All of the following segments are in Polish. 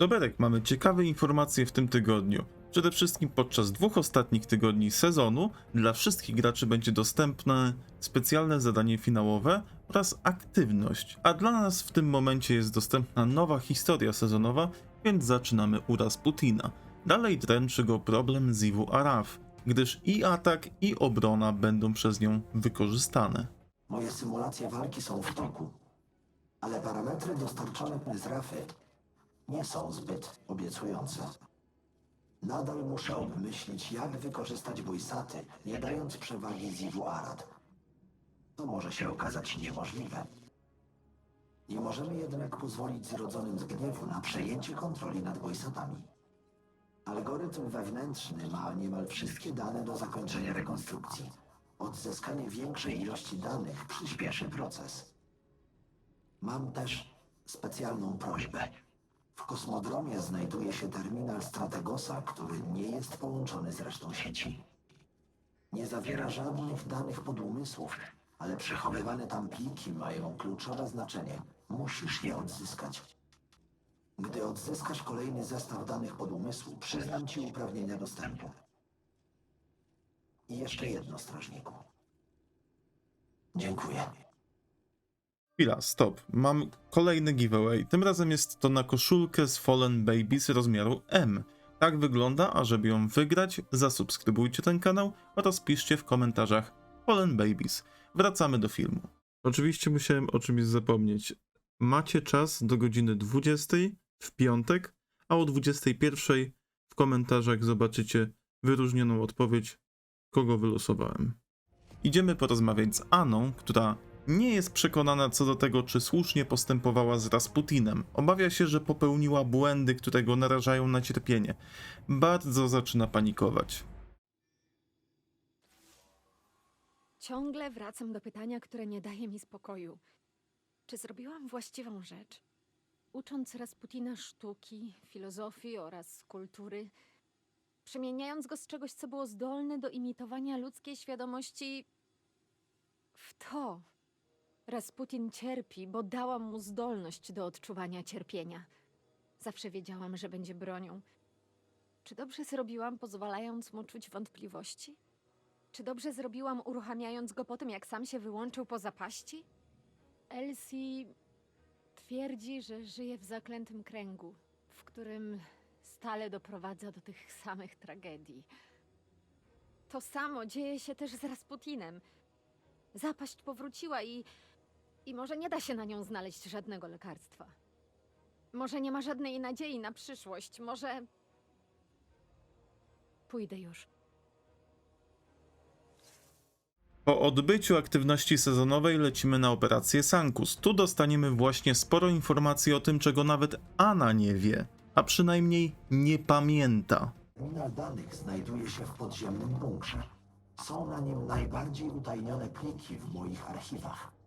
Doberek, mamy ciekawe informacje w tym tygodniu. Przede wszystkim podczas dwóch ostatnich tygodni sezonu dla wszystkich graczy będzie dostępne specjalne zadanie finałowe oraz aktywność, a dla nas w tym momencie jest dostępna nowa historia sezonowa, więc zaczynamy uraz Putina. Dalej dręczy go problem Zivu Araf, gdyż i atak i obrona będą przez nią wykorzystane. Moje symulacje walki są w toku, ale parametry dostarczone z Rafy nie są zbyt obiecujące. Nadal muszę obmyślić, jak wykorzystać bojsaty, nie dając przewagi Zivu Arad. To może się okazać niemożliwe. Nie możemy jednak pozwolić zrodzonym z gniewu na przejęcie kontroli nad bojsatami. Algorytm wewnętrzny ma niemal wszystkie dane do zakończenia rekonstrukcji. Odzyskanie większej ilości danych przyspieszy proces. Mam też specjalną prośbę. W kosmodromie znajduje się terminal Strategosa, który nie jest połączony z resztą sieci. Nie zawiera żadnych danych podumysłów, ale przechowywane tam pliki mają kluczowe znaczenie. Musisz je odzyskać. Gdy odzyskasz kolejny zestaw danych podumysłu, przyznam ci uprawnienia dostępu. I jeszcze jedno, strażniku. Dziękuję. Chwila, stop. Mam kolejny giveaway. Tym razem jest to na koszulkę z Fallen Babies rozmiaru M. Tak wygląda, a żeby ją wygrać, zasubskrybujcie ten kanał oraz piszcie w komentarzach Fallen Babies. Wracamy do filmu. Oczywiście musiałem o czymś zapomnieć. Macie czas do godziny 20 w piątek, a o 21 w komentarzach zobaczycie wyróżnioną odpowiedź, kogo wylosowałem. Idziemy porozmawiać z Aną, która nie jest przekonana co do tego, czy słusznie postępowała z Rasputinem. Obawia się, że popełniła błędy, które go narażają na cierpienie. Bardzo zaczyna panikować. Ciągle wracam do pytania, które nie daje mi spokoju. Czy zrobiłam właściwą rzecz? Ucząc Rasputina sztuki, filozofii oraz kultury, przemieniając go z czegoś, co było zdolne do imitowania ludzkiej świadomości, w to. Rasputin cierpi, bo dałam mu zdolność do odczuwania cierpienia. Zawsze wiedziałam, że będzie bronią. Czy dobrze zrobiłam, pozwalając mu czuć wątpliwości? Czy dobrze zrobiłam, uruchamiając go po tym, jak sam się wyłączył po zapaści? Elsie twierdzi, że żyje w zaklętym kręgu, w którym stale doprowadza do tych samych tragedii. To samo dzieje się też z Rasputinem. Zapaść powróciła i. i może nie da się na nią znaleźć żadnego lekarstwa. Może nie ma żadnej nadziei na przyszłość. Może. Pójdę już. Po odbyciu aktywności sezonowej lecimy na operację Sankus. Tu dostaniemy właśnie sporo informacji o tym, czego nawet Ana nie wie, a przynajmniej nie pamięta. Terminal danych znajduje się w podziemnym bunkrze. Są na nim najbardziej utajnione pliki w moich archiwach.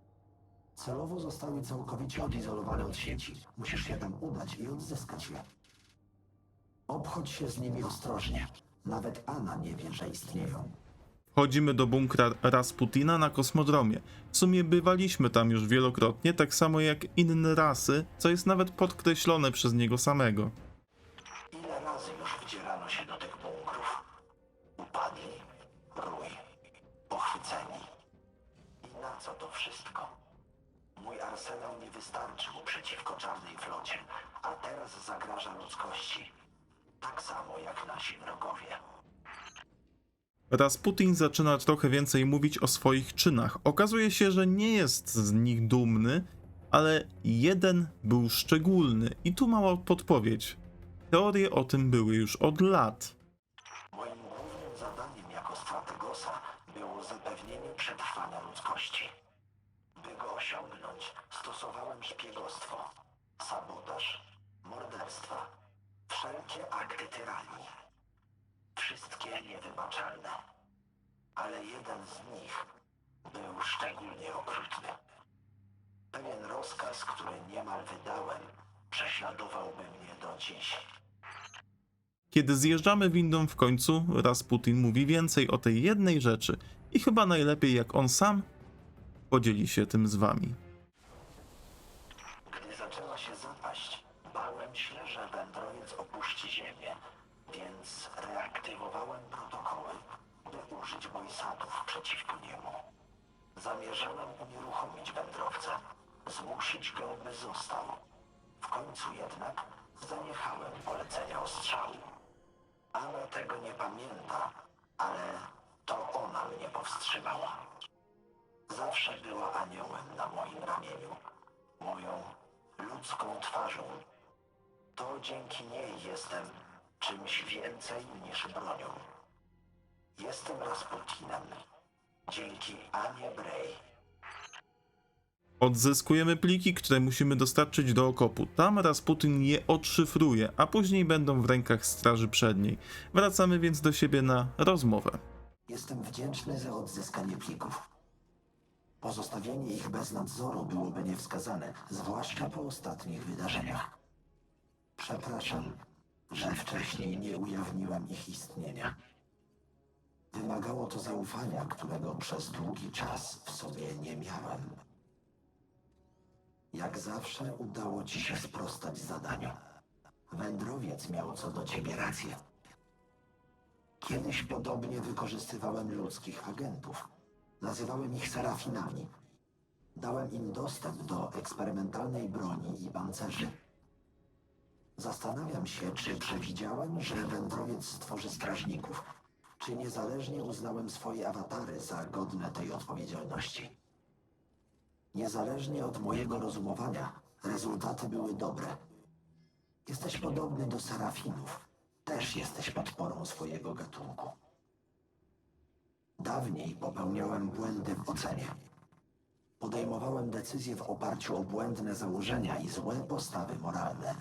Celowo zostały całkowicie odizolowane od sieci. Musisz się tam udać i odzyskać je. Obchodź się z nimi ostrożnie. Nawet Anna nie wie, że istnieją. Wchodzimy do bunkra Rasputina na kosmodromie. W sumie bywaliśmy tam już wielokrotnie, tak samo jak inne rasy, co jest nawet podkreślone przez niego samego. Wystarczył przeciwko czarnej flocie, a teraz zagraża ludzkości. Tak samo jak nasi wrogowie. Rasputin zaczyna trochę więcej mówić o swoich czynach. Okazuje się, że nie jest z nich dumny, ale jeden był szczególny. I tu mała podpowiedź. Teorie o tym były już od lat. Moim głównym zadaniem jako strategosa było zapewnienie przetrwania ludzkości. By go osiągnąć, stosowałem szpiegostwo, sabotaż, morderstwa, wszelkie akty tyranii. Wszystkie niewybaczalne. Ale jeden z nich był szczególnie okrutny. Pewien rozkaz, który niemal wydałem, prześladowałby mnie do dziś. Kiedy zjeżdżamy windą w końcu, Rasputin mówi więcej o tej jednej rzeczy i chyba najlepiej jak on sam podzieli się tym z wami. Gdy zaczęła się zapaść, bałem się, że wędrowiec opuści Ziemię, więc reaktywowałem protokoły, by użyć bojsatów przeciwko niemu. Zamierzałem unieruchomić wędrowca, zmusić go, by został. W końcu jednak zaniechałem polecenia ostrzału. Anna tego nie pamięta, ale to ona mnie powstrzymała. Zawsze była aniołem na moim ramieniu, moją ludzką twarzą. To dzięki niej jestem czymś więcej niż bronią. Jestem Rasputinem. Dzięki Anie Bray. Odzyskujemy pliki, które musimy dostarczyć do okopu. Tam Rasputin je odszyfruje, a później będą w rękach Straży Przedniej. Wracamy więc do siebie na rozmowę. Jestem wdzięczny za odzyskanie plików. Pozostawienie ich bez nadzoru byłoby niewskazane, zwłaszcza po ostatnich wydarzeniach. Przepraszam, że wcześniej nie ujawniłem ich istnienia. Wymagało to zaufania, którego przez długi czas w sobie nie miałem. Jak zawsze udało ci się sprostać zadaniu. Wędrowiec miał co do ciebie rację. Kiedyś podobnie wykorzystywałem ludzkich agentów. Nazywałem ich serafinami. Dałem im dostęp do eksperymentalnej broni i pancerzy. Zastanawiam się, czy przewidziałem, że wędrowiec stworzy strażników, czy niezależnie uznałem swoje awatary za godne tej odpowiedzialności. Niezależnie od mojego rozumowania, rezultaty były dobre. Jesteś podobny do serafinów. Też jesteś podporą swojego gatunku. Dawniej popełniałem błędy w ocenie. Podejmowałem decyzje w oparciu o błędne założenia i złe postawy moralne.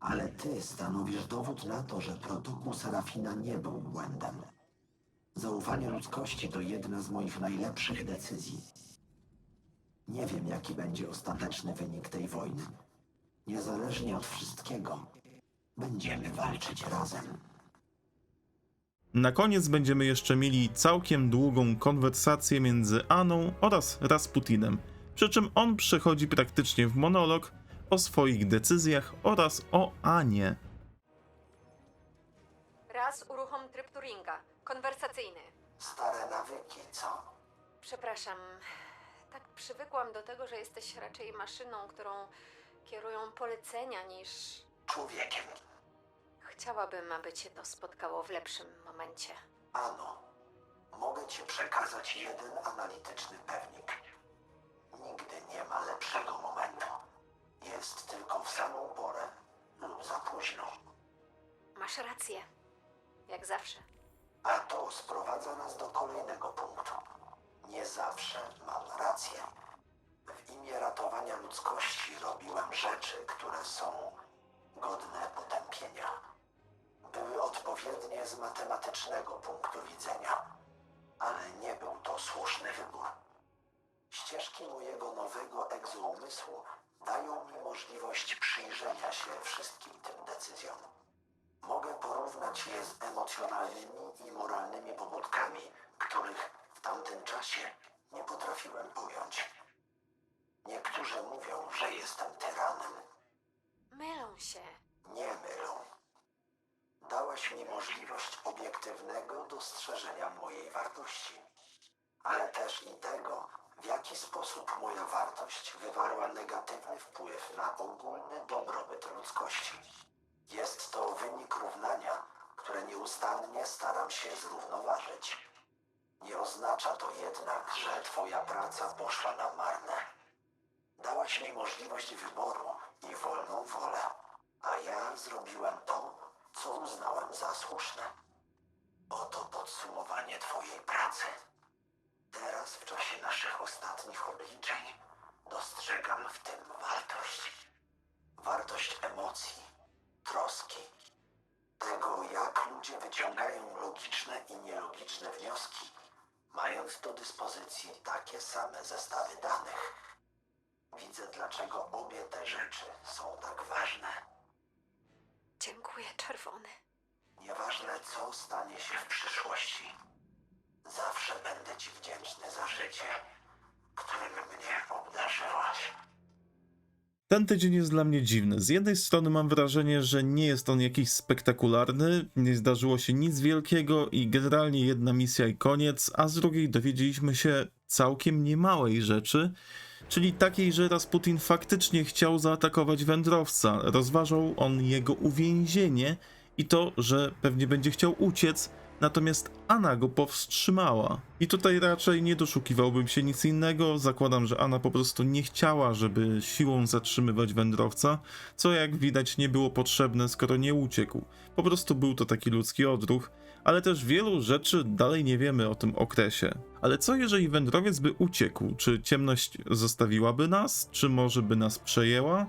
Ale ty stanowisz dowód na to, że protokół Serafina nie był błędem. Zaufanie ludzkości to jedna z moich najlepszych decyzji. Nie wiem, jaki będzie ostateczny wynik tej wojny. Niezależnie od wszystkiego, będziemy walczyć razem. Na koniec będziemy jeszcze mieli całkiem długą konwersację między Aną oraz Rasputinem, przy czym on przechodzi praktycznie w monolog o swoich decyzjach oraz o Anie. Raz uruchom tryb Turinga. Konwersacyjny. Stare nawyki, co? Przepraszam. Tak przywykłam do tego, że jesteś raczej maszyną, którą kierują polecenia niż. Człowiekiem. Chciałabym, aby cię to spotkało w lepszym momencie. Ano, mogę ci przekazać jeden analityczny pewnik. Nigdy nie ma lepszego momentu. Jest tylko w samą porę lub za późno. Masz rację. Jak zawsze. A to sprowadza nas do kolejnego punktu. Nie zawsze mam rację. W imię ratowania ludzkości robiłem rzeczy, które są godne matematycznego punktu widzenia, ale nie był to słuszny wybór. Ścieżki mojego nowego egzoumysłu dają mi możliwość przyjrzenia się wszystkim tym decyzjom. Mogę porównać je z emocjonalnymi i moralnymi pobudkami, których w tamtym czasie nie potrafiłem pojąć. Niektórzy mówią, że jestem tyranem. Mylą się. Nie mylą. Dałaś mi możliwość obiektywnego dostrzeżenia mojej wartości, ale też i tego, w jaki sposób moja wartość wywarła negatywny wpływ na ogólny dobrobyt ludzkości. Jest to wynik równania, które nieustannie staram się zrównoważyć. Nie oznacza to jednak, że Twoja praca poszła na marne. Dałaś mi możliwość wyboru i wolną wolę, a ja zrobiłem to, co uznałem za słuszne. Oto podsumowanie Twojej pracy. Teraz, w czasie naszych ostatnich obliczeń, dostrzegam w tym wartość. Wartość emocji, troski, tego, jak ludzie wyciągają logiczne i nielogiczne wnioski, mając do dyspozycji takie same zestawy danych. Widzę, dlaczego obie te rzeczy są tak ważne. Dziękuję, czerwony. Nieważne, co stanie się w przyszłości, zawsze będę Ci wdzięczny za życie, którym mnie obdarzyłaś. Ten tydzień jest dla mnie dziwny. Z jednej strony mam wrażenie, że nie jest on jakiś spektakularny, nie zdarzyło się nic wielkiego i generalnie jedna misja i koniec, a z drugiej dowiedzieliśmy się całkiem niemałej rzeczy, czyli takiej, że Rasputin faktycznie chciał zaatakować wędrowca. Rozważał on jego uwięzienie i to, że pewnie będzie chciał uciec, natomiast Anna go powstrzymała. I tutaj raczej nie doszukiwałbym się nic innego. Zakładam, że Anna po prostu nie chciała, żeby siłą zatrzymywać wędrowca, co jak widać nie było potrzebne, skoro nie uciekł. Po prostu był to taki ludzki odruch, ale też wielu rzeczy dalej nie wiemy o tym okresie. Ale co jeżeli wędrowiec by uciekł? Czy ciemność zostawiłaby nas? Czy może by nas przejęła?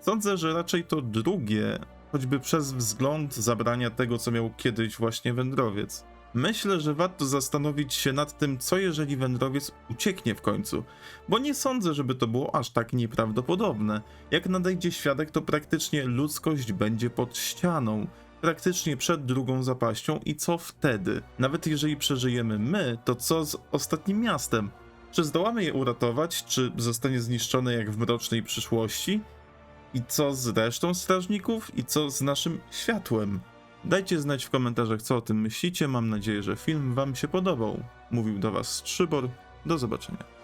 Sądzę, że raczej to drugie, choćby przez wzgląd zabrania tego, co miał kiedyś właśnie wędrowiec. Myślę, że warto zastanowić się nad tym, co jeżeli wędrowiec ucieknie w końcu, bo nie sądzę, żeby to było aż tak nieprawdopodobne. Jak nadejdzie świadek, to praktycznie ludzkość będzie pod ścianą, praktycznie przed drugą zapaścią i co wtedy? Nawet jeżeli przeżyjemy my, to co z ostatnim miastem? Czy zdołamy je uratować, czy zostanie zniszczone jak w mrocznej przyszłości? I co z resztą strażników? I co z naszym światłem? Dajcie znać w komentarzach, co o tym myślicie. Mam nadzieję, że film Wam się podobał. Mówił do Was Strzybor. Do zobaczenia.